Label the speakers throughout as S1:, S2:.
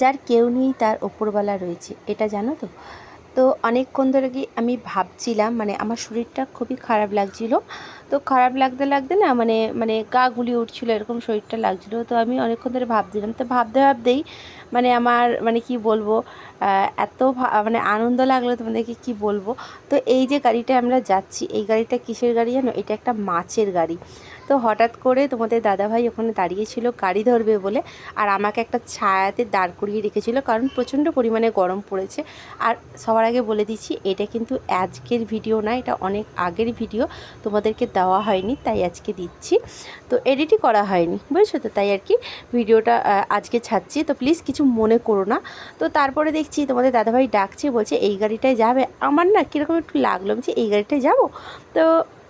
S1: যার কেউ নেই, তার ওপরওয়ালা রয়েছে। এটা জানো তো? তো অনেকক্ষণ ধরে কি আমি ভাবছিলাম মানে আমার শরীরটা খুবই খারাপ লাগছিল। তো খারাপ লাগতে লাগতে না মানে মানে গা গুলি উঠছিল, এরকম শরীরটা লাগছিল। তো আমি অনেকক্ষণ ধরে ভাবছিলাম, তো ভাবতে ভাবতেই মানে আমার মানে কি বলব এত মানে আনন্দ লাগল তোমাদেরকে, কি বলব? তো এই যে গাড়িটা আমরা যাচ্ছি, এই গাড়িটা কিসের গাড়ি জানো? এটা একটা মাছের গাড়ি। তো হঠাৎ করে তোমাদের দাদাভাই ওখানে দাঁড়িয়েছিল, গাড়ি ধরবে বলে। আর আমাকে একটা ছায়াতে দাঁড় করিয়ে রেখেছিল, কারণ প্রচণ্ড পরিমাণে গরম পড়েছে। আর সবার আগে বলে দিচ্ছি, এটা কিন্তু আজকের ভিডিও না, এটা অনেক আগের ভিডিও। তোমাদেরকে দেওয়া হয়নি, তাই আজকে দিচ্ছি। তো এডিটই করা হয়নি, বুঝেছ তো? তাই আর কি ভিডিওটা আজকে ছাড়ছি। তো প্লিজ কিছু মনে করো না। তো তারপরে দেখছি তোমাদের দাদাভাই ডাকছে, বলছে, এই গাড়িটায় যাবে? আমার না কীরকম একটু লাগল যে, এই গাড়িটায় যাব? তো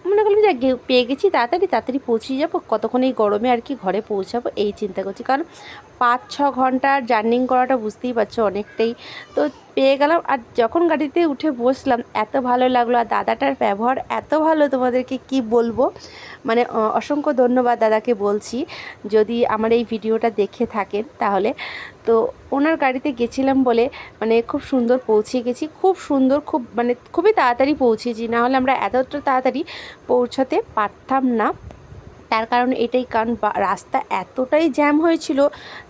S1: মনে করলাম যে পেয়ে গেছি, তাড়াতাড়ি তাড়াতাড়ি পৌঁছে যাব। কতক্ষণ এই গরমে আর কি ঘরে পৌঁছাবো, এই চিন্তা করছি। কারণ পাঁচ, ছ ঘণ্টার জার্নিং করাটা বুঝতেই পারছ অনেকটাই। তো পেয়ে গেলাম। আর যখন গাড়িতে উঠে বসলাম, এত ভালো লাগল। আর দাদাটার ব্যবহার এত ভালো তোমাদেরকে কি বলব? মানে অসংখ্য ধন্যবাদ দাদাকে বলছি। যদি আমার এই ভিডিওটা দেখে থাকেন তাহলে। তো ওনার গাড়িতে গেছিলাম বলে মানে খুব সুন্দর পৌঁছে গেছি। খুব সুন্দর, খুব মানে খুবই তাড়াতাড়ি পৌঁছেছি। না হলে আমরা এতটা তাড়াতাড়ি পৌঁছাতে পারতাম না। তার কারণ এটাই, কারণ রাস্তা এতটাই জ্যাম হয়েছিল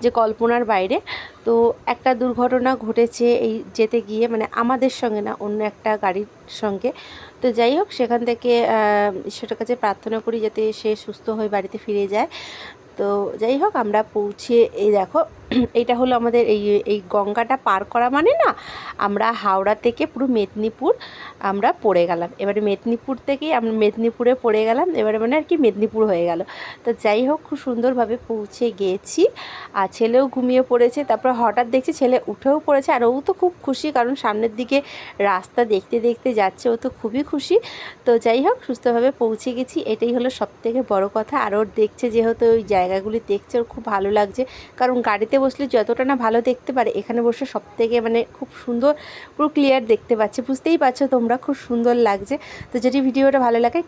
S1: যে কল্পনার বাইরে। তো একটা দুর্ঘটনা ঘটেছে এই যেতে গিয়ে মানে আমাদের সঙ্গে না, অন্য একটা গাড়ির সঙ্গে। তো যাই হোক, সেখান থেকে ঈশ্বরের কাছে প্রার্থনা করি যাতে সে সুস্থ হয়ে বাড়িতে ফিরে যায়। তো যাই হোক, আমরা পৌঁছে, এই দেখো এইটা হলো আমাদের এই এই গঙ্গাটা পার করা মানে না, আমরা হাওড়া থেকে পুরো মেদিনীপুর আমরা পড়ে গেলাম। এবারে মেদিনীপুর থেকেই আমরা মেদিনীপুরে পড়ে গেলাম, এবারে মানে আর কি মেদিনীপুর হয়ে গেল। তো যাই হোক, খুব সুন্দরভাবে পৌঁছে গিয়েছি আর ছেলেও ঘুমিয়ে পড়েছে, তারপর হঠাৎ দেখছি ছেলে উঠেও পড়েছে, আর ও তো খুব খুশি, কারণ সামনের দিকে রাস্তা দেখতে দেখতে যাচ্ছে, ও তো খুবই খুশি। তো যাই হোক, সুস্থভাবে পৌঁছে গেছি, এটাই হলো সব থেকে বড় কথা। আর ওর দেখছে, যেহেতু ওই জায়গাগুলি দেখছে, ওর খুব ভালো লাগছে, কারণ গাড়িতে বসলে যতটা না ভালো দেখতে পারে, এখানে বসে সব থেকে মানে খুব সুন্দর, পুরো ক্লিয়ার দেখতে পাচ্ছে। বুঝতেই পারছ তোমরা, খুব সুন্দর লাগছে। তো যদি ভিডিওটা ভালো লাগে